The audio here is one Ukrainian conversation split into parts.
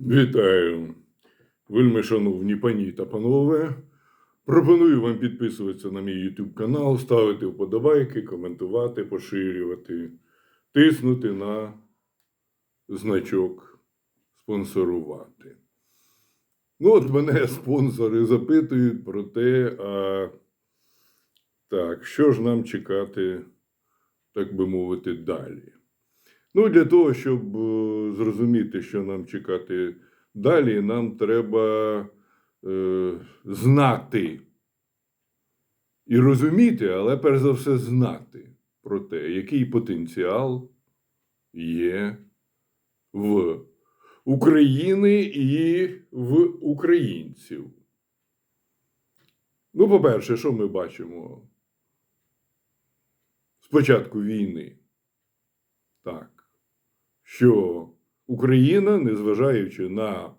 Вітаю, вельми шановні пані та панове. Пропоную вам підписуватися на мій YouTube канал, ставити вподобайки, коментувати, поширювати, тиснути на значок спонсорувати. Ну, от мене спонсори запитують про те, а так, що ж нам чекати, так би мовити, далі. Ну, для того, щоб е, зрозуміти, що нам чекати далі, нам треба е, знати і розуміти, але перш за все знати про те, який потенціал є в України і в українців. Ну, по-перше, що ми бачимо з початку війни? Так що Україна, незважаючи на,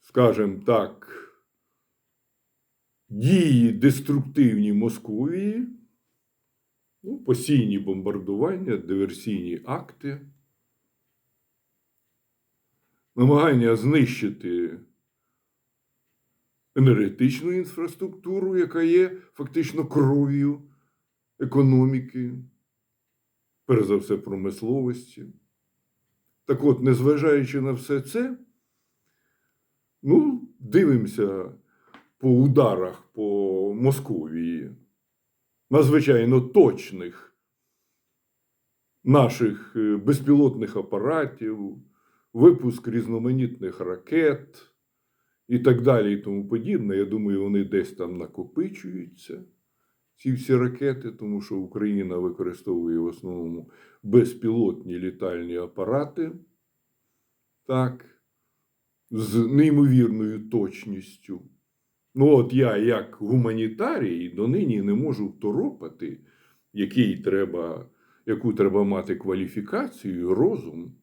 скажімо так, дії деструктивні Московії, ну, постійні бомбардування, диверсійні акти, намагання знищити енергетичну інфраструктуру, яка є фактично кров'ю економіки перш за все промисловості. Так от, незважаючи на все це, ну, дивимося по ударах по Московії, надзвичайно точних наших е, безпілотних апаратів, випуск різноманітних ракет і так далі, і тому подібне. Я думаю, вони десь там накопичуються ці всі ракети, тому що Україна використовує в основному безпілотні літальні апарати, так, з неймовірною точністю. Ну, от я, як гуманітарій, донині не можу второпати, який треба, яку треба мати кваліфікацію, розум,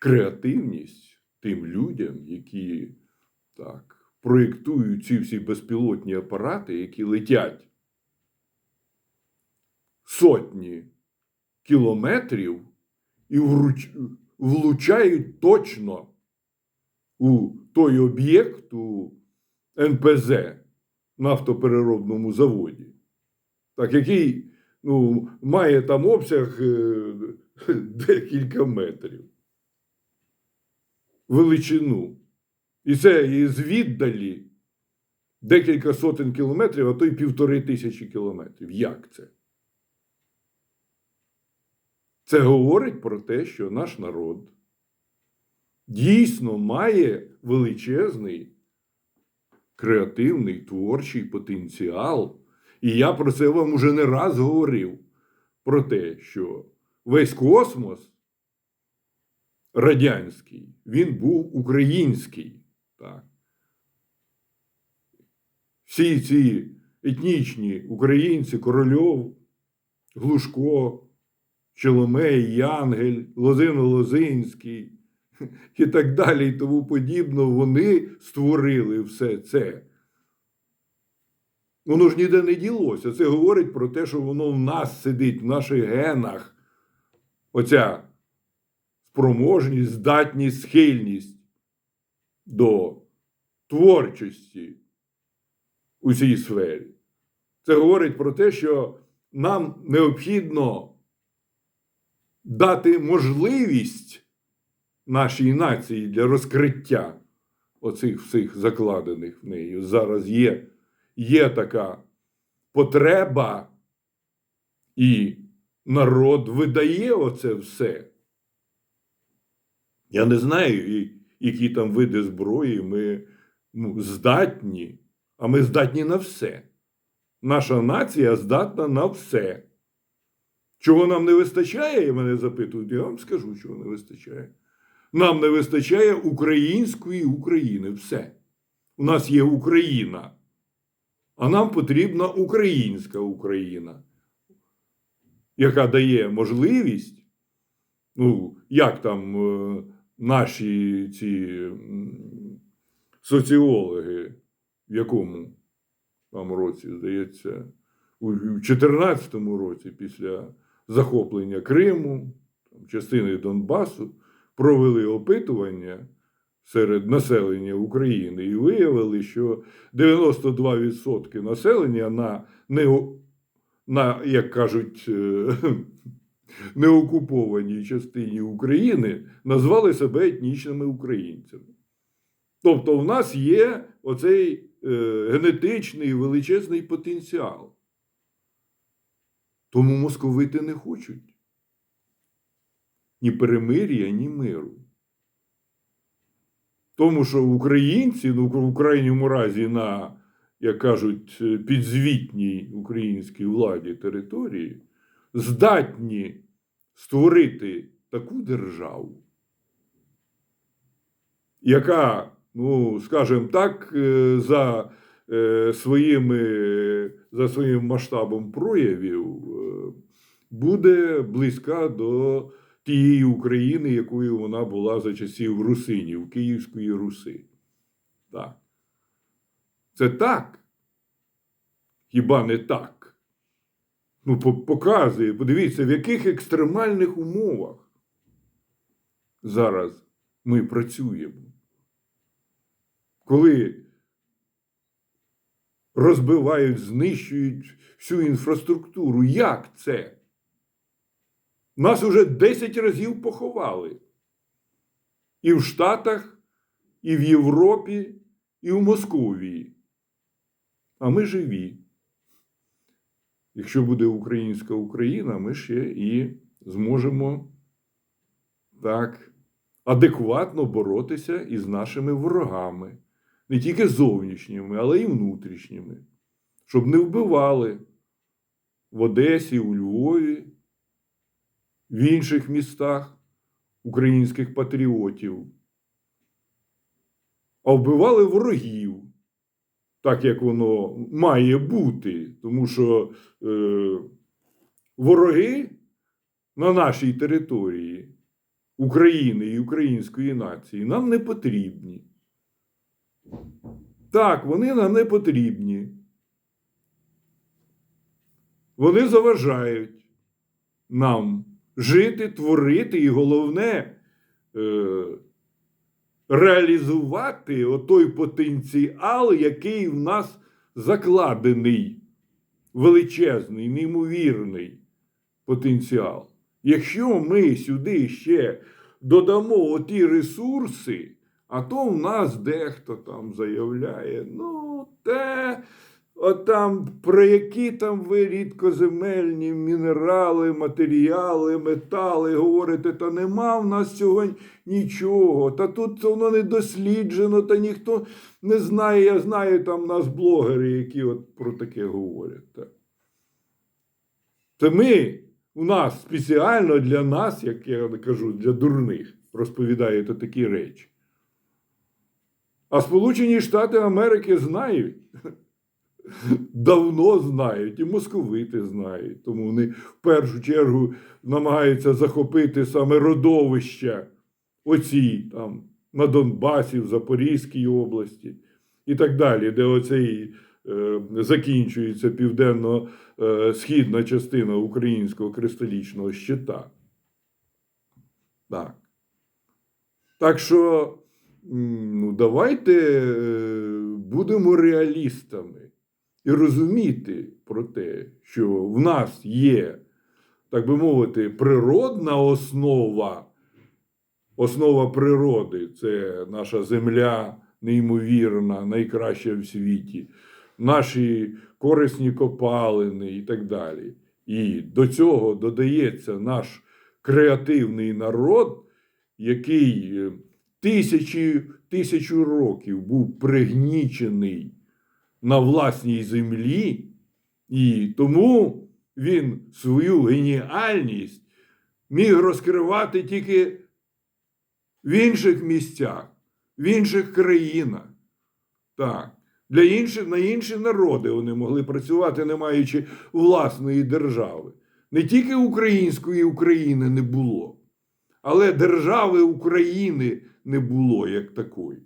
креативність тим людям, які так, проєктують ці всі безпілотні апарати, які летять сотні кілометрів і влучають точно у той об'єкт у НПЗ нафтопереробному заводі, так, який ну, має там обсяг е, декілька метрів. Величину. І це із віддалі декілька сотень кілометрів, а то й півтори тисячі кілометрів. Як це? Це говорить про те, що наш народ дійсно має величезний креативний творчий потенціал. І я про це вам уже не раз говорив: про те, що весь космос радянський, він був український. Так. Всі ці етнічні українці, Корольов, Глушко. Челомей, Янгель, Лозино Лозинський і так далі, і тому подібно, вони створили все це. Воно ж ніде не ділося. Це говорить про те, що воно в нас сидить, в наших генах. Оця спроможність, здатність, схильність до творчості у цій сфері. Це говорить про те, що нам необхідно дати можливість нашій нації для розкриття оцих всіх закладених в неї. Зараз є, є така потреба, і народ видає оце все. Я не знаю, які там види зброї ми ну, здатні, а ми здатні на все. Наша нація здатна на все. Чого нам не вистачає, мене запитують, я вам скажу, чого не вистачає. Нам не вистачає української України. Все. У нас є Україна, а нам потрібна українська Україна, яка дає можливість, ну, як там е, наші ці соціологи, в якому там році, здається, у 2014 році після захоплення Криму, частини Донбасу, провели опитування серед населення України і виявили, що 92% населення на, не, на як кажуть, е, неокупованій частині України назвали себе етнічними українцями. Тобто, в нас є оцей е, генетичний величезний потенціал. Тому московити не хочуть ні перемир'я, ні миру. Тому що українці, ну, в крайньому разі, на, як кажуть, підзвітній українській владі території, здатні створити таку державу, яка, ну, скажімо так, е, за е, своїми, за своїм масштабом проявів е, буде близька до тієї України, якою вона була за часів Русинів, Київської Руси. Так. Це так. Хіба не так? Ну, показує, подивіться, в яких екстремальних умовах зараз ми працюємо. Коли розбивають, знищують всю інфраструктуру. Як це? Нас уже 10 разів поховали. І в Штатах, і в Європі, і в Московії. А ми живі. Якщо буде українська Україна, ми ще і зможемо так адекватно боротися із нашими ворогами, не тільки зовнішніми, але й внутрішніми, щоб не вбивали в Одесі, у Львові, в інших містах українських патріотів, а вбивали ворогів, так як воно має бути, тому що е, вороги на нашій території України і української нації нам не потрібні. Так, вони нам не потрібні. Вони заважають нам жити, творити і головне е, реалізувати отой потенціал, який в нас закладений, величезний, неймовірний потенціал. Якщо ми сюди ще додамо оті ресурси, а то в нас дехто там заявляє, ну, те, отам, про які там ви рідкоземельні мінерали, матеріали, метали говорите, та нема в нас цього нічого. Та тут воно не досліджено, та ніхто не знає. Я знаю там нас блогери, які от про таке говорять. Так. Це ми, у нас спеціально для нас, як я кажу, для дурних, розповідаєте такі речі. А Сполучені Штати Америки знають. Давно знають, і московити знають. Тому вони в першу чергу намагаються захопити саме родовища оці там на Донбасі, в Запорізькій області і так далі, де оцей е, закінчується південно-східна частина українського кристалічного щита. Так. Так що ну, давайте е, будемо реалістами і розуміти про те, що в нас є, так би мовити, природна основа, основа природи це наша земля неймовірна, найкраща в світі, наші корисні копалини і так далі. І до цього додається наш креативний народ, який е, тисячі, тисячу років був пригнічений на власній землі, і тому він свою геніальність міг розкривати тільки в інших місцях, в інших країнах. Так. Для інших, на інші народи вони могли працювати, не маючи власної держави. Не тільки української України не було, але держави України не було як такої.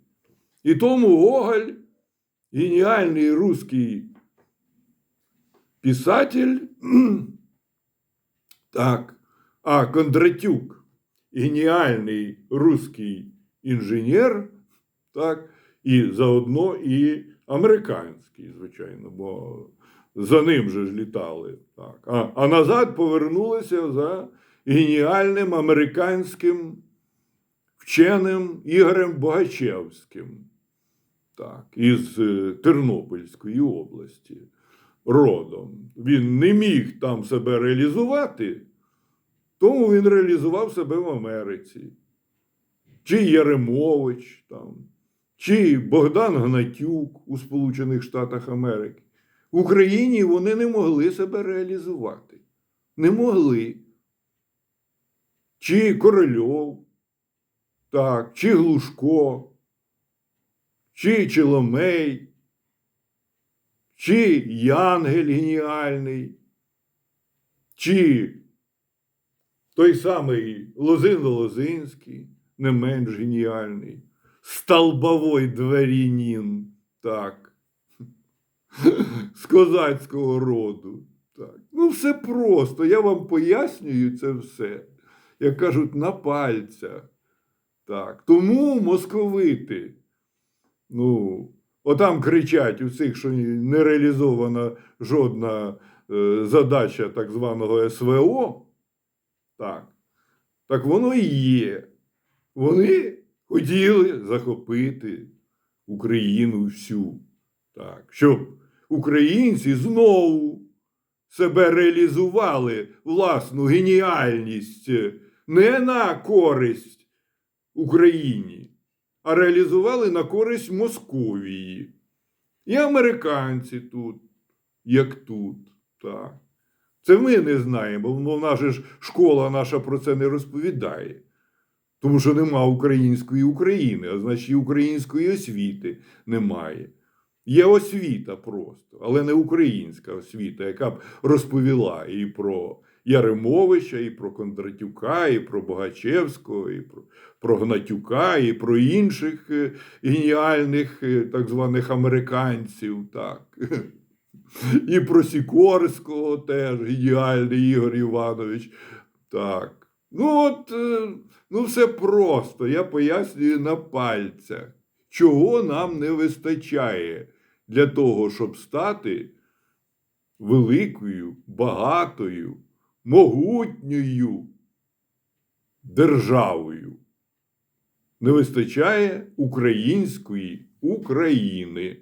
І тому Гоголь гениальный русский писатель, так, а Кондратюк, геніальний русський інженер, так, і заодно і американський, звичайно, бо за ним же ж літали. Так. А, а назад повернулися за геніальним американським вченим Ігорем Богачевським, так, із е, Тернопільської області родом. Він не міг там себе реалізувати, тому він реалізував себе в Америці. Чи Яремович, там, чи Богдан Гнатюк у Сполучених Штатах Америки. В Україні вони не могли себе реалізувати. Не могли. Чи Корольов, так, чи Глушко, чи Челомей, чи Янгель геніальний, чи той самий Лозин Лозинський, не менш геніальний, столбовой дворянин, так, з козацького роду. Так. Ну, все просто. Я вам пояснюю це все, як кажуть, на пальцях. Так. Тому московити, ну, отам кричать у цих, що не реалізована жодна е, задача так званого СВО. Так. Так воно і є. Вони хотіли захопити Україну всю. Так, щоб українці знову себе реалізували власну геніальність не на користь Україні, а реалізували на користь Московії. І американці тут, як тут. Так. Це ми не знаємо, бо наша ж школа наша про це не розповідає. Тому що нема української України, а значить і української освіти немає. Є освіта просто, але не українська освіта, яка б розповіла і про Яремовича, і про Кондратюка, і про Богачевського, і про, про Гнатюка, і про інших е, геніальних е, так званих американців. так. І про Сікорського теж геніальний Ігор Іванович. Так. Ну, от, е, ну, все просто. Я пояснюю на пальцях, чого нам не вистачає для того, щоб стати великою, багатою, могутньою державою. Не вистачає української України.